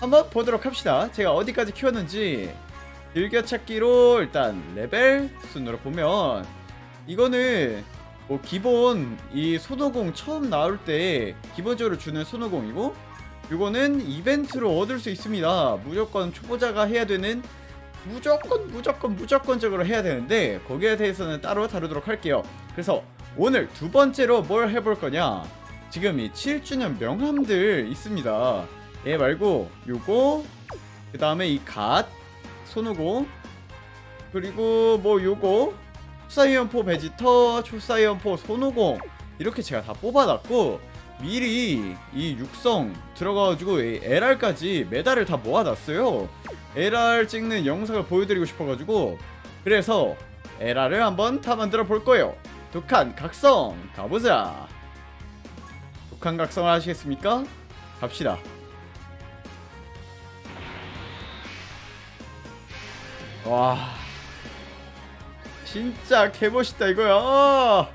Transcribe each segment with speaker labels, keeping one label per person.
Speaker 1: 한번 보도록 합시다. 제가 어디까지 키웠는지 즐겨찾기로 일단 레벨 순으로 보면 이거는 뭐 기본 이 손오공 처음 나올 때 기본적으로 주는 손오공이고 이거는 이벤트로 얻을 수 있습니다. 무조건 초보자가 해야 되는 무조건 무조건 무조건적으로 해야 되는데 거기에 대해서는 따로 다루도록 할게요. 그래서 오늘 두 번째로 뭘 해볼 거냐? 지금 이 7주년 명함들 있습니다. 얘 말고 요거 그 다음에 이갓 손오공 그리고 뭐 요거 초사이언포 베지터 초사이언포 손오공 이렇게 제가 다 뽑아놨고 미리 이 육성 들어가가지고 이 LR까지 메달을 다 모아놨어요. LR 찍는 영상을 보여드리고 싶어가지고 그래서 LR을 한번 다 만들어 볼 거예요. 독한 각성 가보자. 독한 각성을 하시겠습니까? 갑시다 와. 진짜 개멋있다 이거야.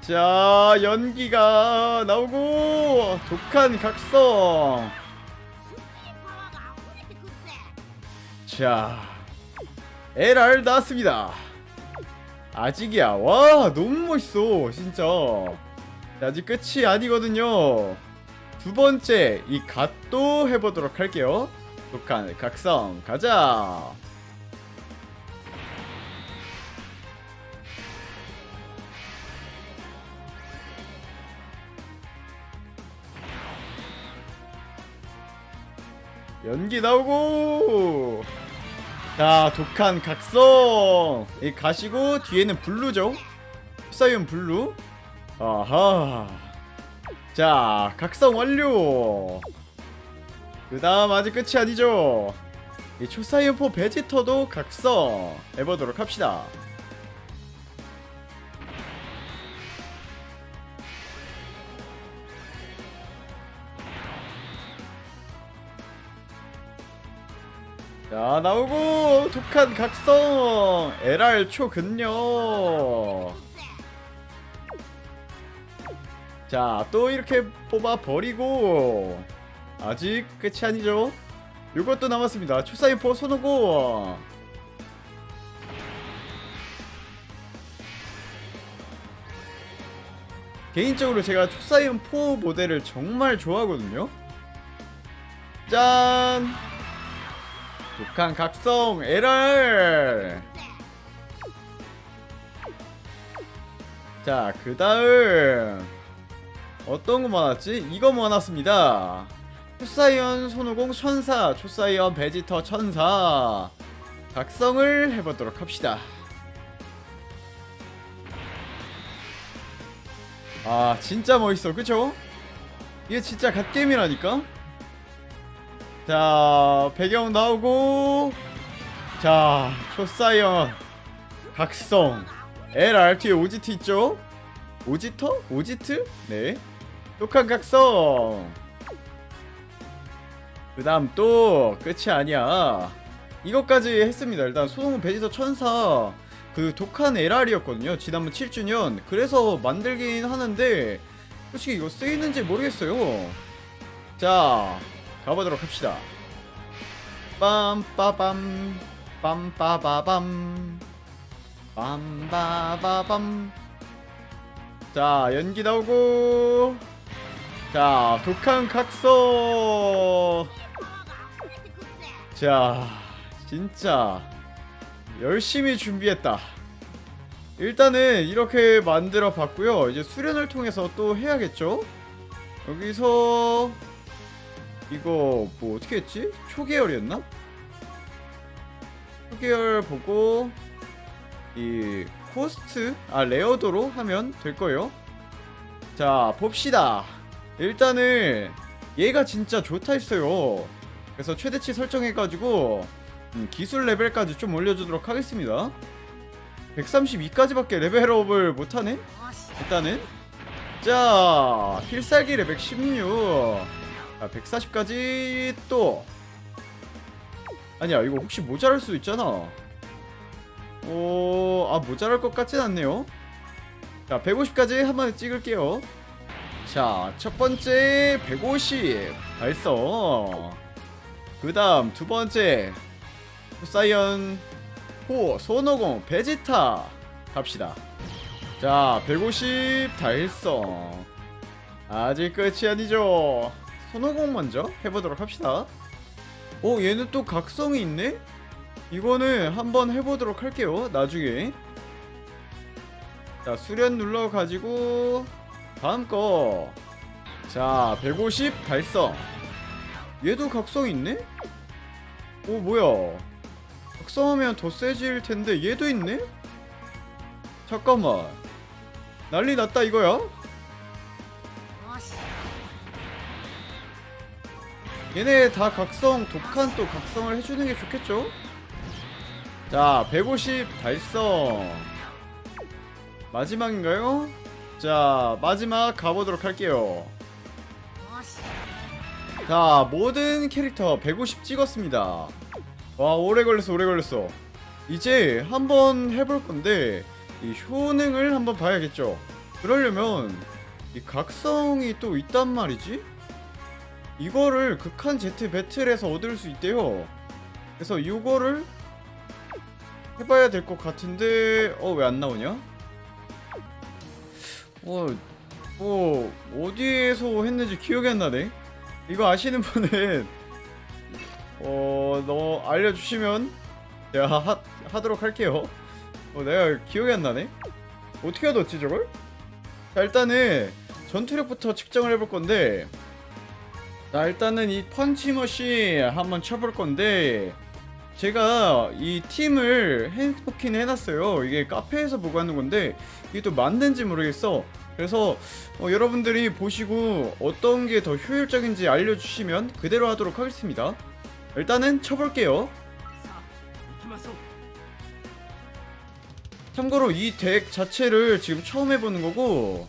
Speaker 1: 자 연기가 나오고 독한 각성. 자 LR 나왔습니다. 아직이야. 와 너무 멋있어 진짜. 아직 끝이 아니거든요. 두 번째 이 갓도 해보도록 할게요 독한 각성 가자! 연기 나오고! 자 독한 각성! 이 가시고 뒤에는 블루죠? 사이언 블루? 아하! 자 각성 완료 그 다음 아직 끝이 아니죠. 이 초사이언포 베지터도 각성 해보도록 합시다. 자 나오고 독한 각성 LR 초근력 자또 이렇게 뽑아 버리고 아직 끝이 아니죠? 요것도 남았습니다. 초사이퍼 손오고 개인적으로 제가 초사이언 4 모델을 정말 좋아하거든요? 짠! 독한 각성 LR 자 그 다음! 어떤 거 많았지? 이거 많았습니다 초사이언 손오공 천사 초사이언 베지터 천사 각성을 해보도록 합시다 아 진짜 멋있어 그쵸? 이게 진짜 갓게임이라니까 자 배경 나오고 자 초사이언 각성 LRT 오지트 있죠? 오지터? 오지트? 네 독한 각성 그 다음 또 끝이 아니야. 이것까지 했습니다. 일단 소동은 베지터 천사 그 독한 LR이었거든요. 지난번 7주년. 그래서 만들긴 하는데 솔직히 이거 쓰이는지 모르겠어요. 자 가보도록 합시다. 빰빠밤 빰빠바밤 빰바바밤 자 연기 나오고. 자 독한 각성 자 진짜 열심히 준비했다. 일단은 이렇게 만들어 봤고요. 이제 수련을 통해서 또 해야겠죠? 여기서 이거 뭐 어떻게 했지? 초계열이었나? 초계열 보고 이 코스트 아 레어도로 하면 될 거예요. 자 봅시다. 일단은 얘가 진짜 좋다 했어요 그래서 최대치 설정해가지고 음, 기술 레벨까지 좀 올려주도록 하겠습니다. 132까지밖에 레벨업을 못하네? 일단은. 자 필살기 레벨 16 아, 140까지 또. 아니야 이거 혹시 모자랄 수도 있잖아. 오, 아 모자랄 것 같진 않네요. 자 150까지 한 번에 찍을게요. 자, 첫 번째 150 달성. 그 다음 두 번째 후사이언 호 손오공 베지타 갑시다. 자, 150 달성. 아직 끝이 아니죠. 손오공 먼저 해보도록 합시다. 오, 얘는 또 각성이 있네? 이거는 한번 해보도록 할게요. 나중에. 자, 수련 눌러가지고 다음 거. 자, 150 달성. 얘도 각성 있네? 오, 뭐야. 각성하면 더 세질 텐데 얘도 있네? 잠깐만. 난리 났다 이거야? 얘네 다 각성, 독한 또 각성을 해주는 게 좋겠죠? 자, 150 달성. 마지막인가요? 자, 마지막 가보도록 할게요. 자, 모든 캐릭터 150 찍었습니다. 와, 오래 걸렸어, 오래 걸렸어. 이제 한번 해볼 건데, 이 효능을 한번 봐야겠죠. 그러려면, 이 각성이 또 있단 말이지? 이거를 극한 제트 배틀에서 얻을 수 있대요. 그래서 이거를 해봐야 될 것 같은데, 어, 왜 안 나오냐? 어, 뭐, 어디에서 했는지 기억이 안 나네? 이거 아시는 분은, 어, 너 알려주시면 제가 하, 하도록 할게요. 어, 내가 기억이 안 나네? 어떻게 얻었지, 저걸? 자, 일단은 전투력부터 측정을 해볼 건데, 자, 일단은 이 펀치머신 한번 쳐볼 건데, 제가 이 팀을 해놓긴 해놨어요. 이게 카페에서 보고 하는 건데 이게 또 맞는지 모르겠어. 그래서 어, 여러분들이 보시고 어떤 게 더 효율적인지 알려주시면 그대로 하도록 하겠습니다. 일단은 쳐볼게요. 참고로 이 덱 자체를 지금 처음 해보는 거고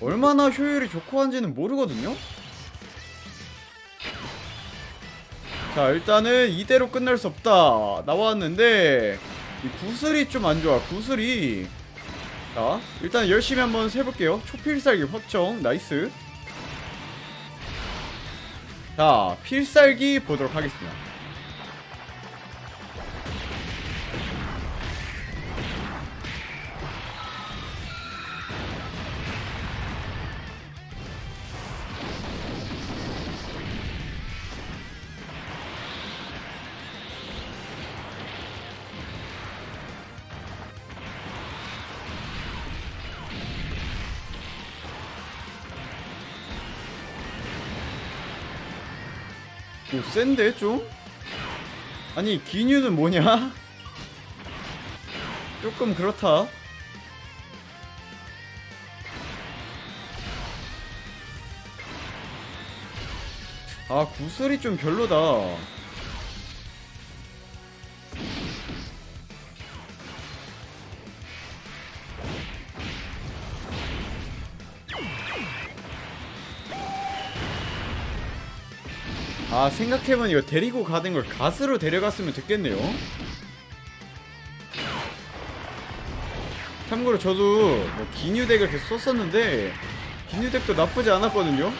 Speaker 1: 얼마나 효율이 좋고 한지는 모르거든요. 자 일단은 이대로 끝날 수 없다 나왔는데 이 구슬이 좀 안 좋아 구슬이 자 일단 열심히 한번 해볼게요. 초필살기 확정 나이스. 자 필살기 보도록 하겠습니다 오 센데 좀? 아니 기뉴는 뭐냐? 조금 그렇다 아 구슬이 좀 별로다 아 생각해보면 이거 데리고 가는 걸 가스로 데려갔으면 됐겠네요. 참고로 저도 뭐 기뉴덱을 계속 썼었는데 기뉴덱도 나쁘지 않았거든요.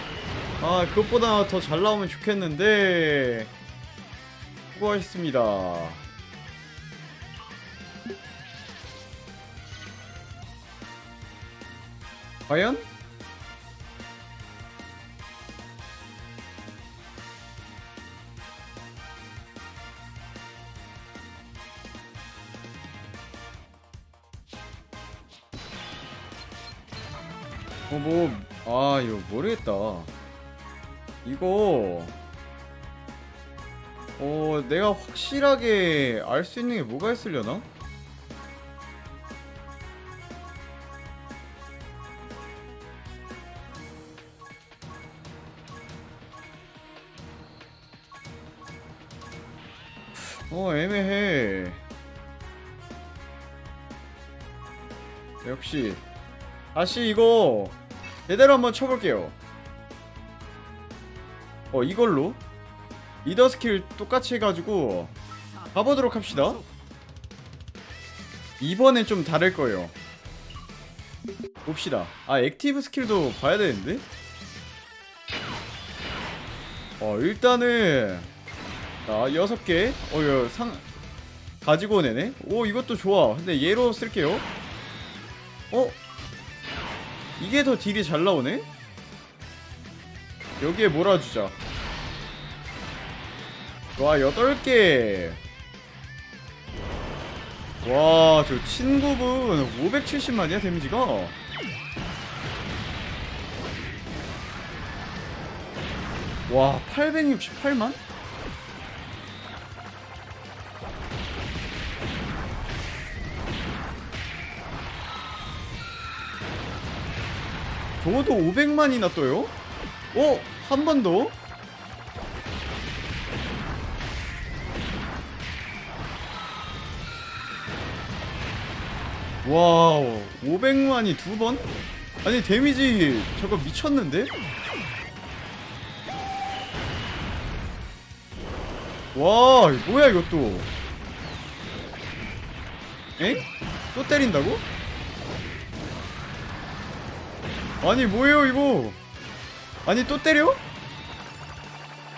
Speaker 1: 아 그것보다 더 잘 나오면 좋겠는데 수고하셨습니다. 과연? 어, 뭐, 아, 이거 모르겠다. 이거, 어, 내가 확실하게 알 수 있는 게 뭐가 있으려나? 어, 애매해. 역시. 다시 이거 제대로 한번 쳐볼게요. 어 이걸로? 리더 스킬 똑같이 해가지고 가보도록 합시다. 이번엔 좀 다를 거예요. 봅시다. 아 액티브 스킬도 봐야 되는데? 어 일단은 자 여섯 개. 어여 상 가지고 오네네. 오 이것도 좋아. 근데 얘로 쓸게요. 어 이게 더 딜이 잘 나오네 여기에 몰아주자 와 8개 와, 저 친구분 570만이야 데미지가. 와, 868만? 저도 500만이나 떠요? 어? 한 번 더? 와우 500만이 두 번? 아니 데미지 저거 미쳤는데? 와 뭐야 이것도 엥? 또 때린다고? 아니 뭐예요 이거 아니 또 때려?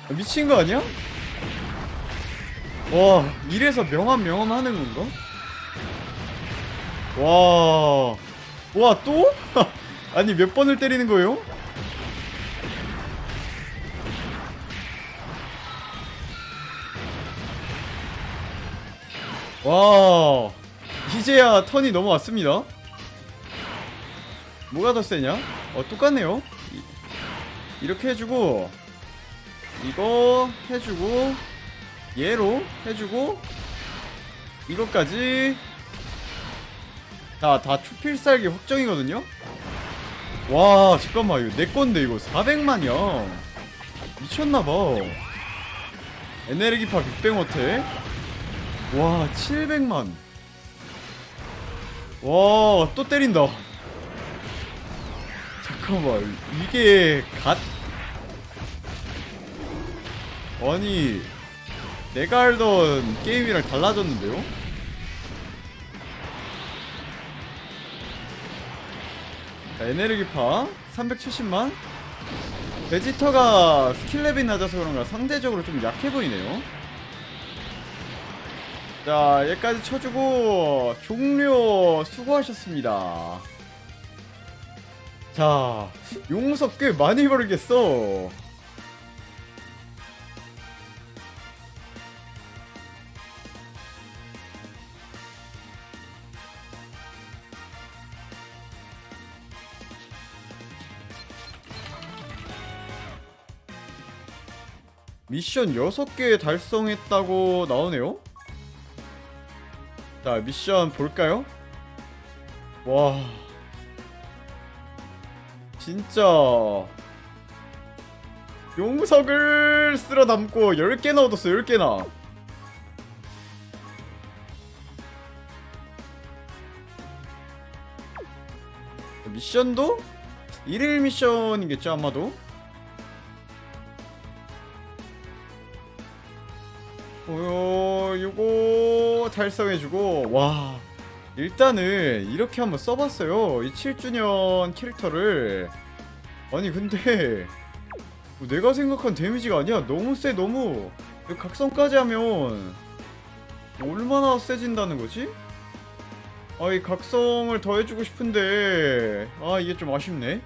Speaker 1: 아, 미친 거 아니야? 와 이래서 명함 명함 하는 건가? 와, 와 또? 아니 몇 번을 때리는 거예요? 와, 이제야 턴이 넘어왔습니다. 뭐가 더 세냐? 어 똑같네요. 이, 이렇게 해주고 이거 해주고 얘로 해주고 이것까지 자, 다 추필살기 확정이거든요? 와, 잠깐만, 이거 내 건데, 이거 400만이야. 미쳤나봐. 에네르기파 빅뱅어태. 와, 700만. 와, 또 때린다. 잠깐만, 이게 갓? 아니, 내가 알던 게임이랑 달라졌는데요? 자, 에네르기파 370만 베지터가 스킬 레벨이 낮아서 그런가 상대적으로 좀 약해 보이네요 자 여기까지 쳐주고 종료 수고하셨습니다 자 용석 꽤 많이 벌겠어 미션 6개 달성했다고 나오네요? 자, 미션 볼까요? 와. 진짜. 용석을 쓸어 담고 10개나 얻었어, 10개나. 미션도? 1일 미션이겠죠, 아마도? 어, 요거 달성해주고 와 일단은 이렇게 한번 써봤어요 이 7주년 캐릭터를. 아니 근데 뭐 내가 생각한 데미지가 아니야. 너무 세 너무. 이거 각성까지 하면 얼마나 세진다는 거지? 아 이 각성을 더 해주고 싶은데. 아 이게 좀 아쉽네